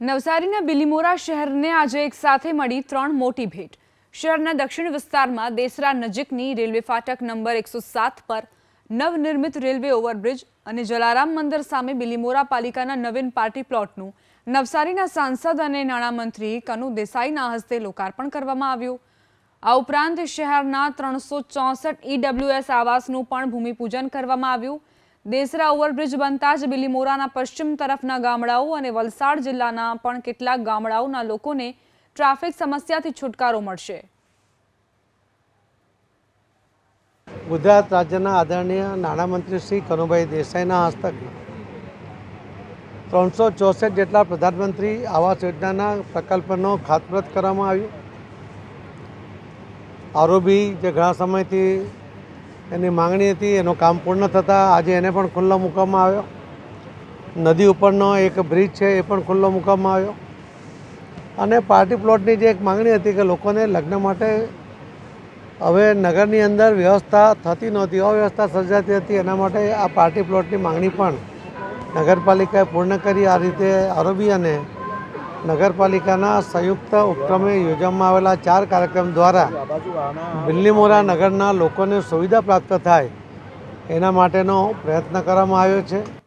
નવસારીના બિલીમોરા શહેરને આજે એક સાથે મળી ત્રણ મોટી ભેટ. શહેરના દક્ષિણ વિસ્તારમાં દેસરા નજીકની રેલવે ફાટક નંબર એકસો સાત પર નવનિર્મિત રેલવે ઓવરબ્રિજ અને જલારામ મંદિર સામે બિલીમોરા પાલિકાના નવીન પાર્ટી પ્લોટનું નવસારીના સાંસદ અને નાણામંત્રી કનુ દેસાઈના હસ્તે લોકાર્પણ કરવામાં આવ્યું. આ ઉપરાંત શહેરના ત્રણસો ચોસઠ ઈડબ્લ્યુએસ આવાસનું પણ ભૂમિપૂજન કરવામાં આવ્યું. દેસરા ઓવરબ્રિજ બનતા જ બિલીમોરાના પશ્ચિમ તરફના ગામડાઓ અને વલસાડ જિલ્લાના પણ કેટલાક ગામડાઓના લોકોને ટ્રાફિક સમસ્યાથી છુટકારો મળશે. ગુજરાત રાજ્યના આદરણીય નાણામંત્રી શ્રી કનુભાઈ દેસાઈના હસ્તક ત્રણસો ચોસઠ જેટલા પ્રધાનમંત્રી આવાસ યોજનાના પ્રકલ્પનો ખાતમુહૂર્ત કરવામાં આવ્યું. આરોબી જે ઘણા સમયથી એની માંગણી હતી, એનું કામ પૂર્ણ થતાં આજે એને પણ ખુલ્લો મૂકવામાં આવ્યો. નદી ઉપરનો એક બ્રિજ છે, એ પણ ખુલ્લો મૂકવામાં આવ્યો. અને પાર્ટી પ્લોટની જે એક માંગણી હતી કે લોકોને લગ્ન માટે, હવે નગરની અંદર વ્યવસ્થા થતી નહોતી, અવ્યવસ્થા સર્જાતી હતી, એના માટે આ પાર્ટી પ્લોટની માંગણી પણ નગરપાલિકાએ પૂર્ણ કરી. આ રીતે આરોબી અને નગરપાલિકાના સંયુક્ત ઉપક્રમે યોજવામાં આવેલા ચાર કાર્યક્રમ દ્વારા બિલ્લીમોરા નગરના લોકોને સુવિધા પ્રાપ્ત થાય એના માટેનો પ્રયત્ન કરવામાં આવ્યો છે.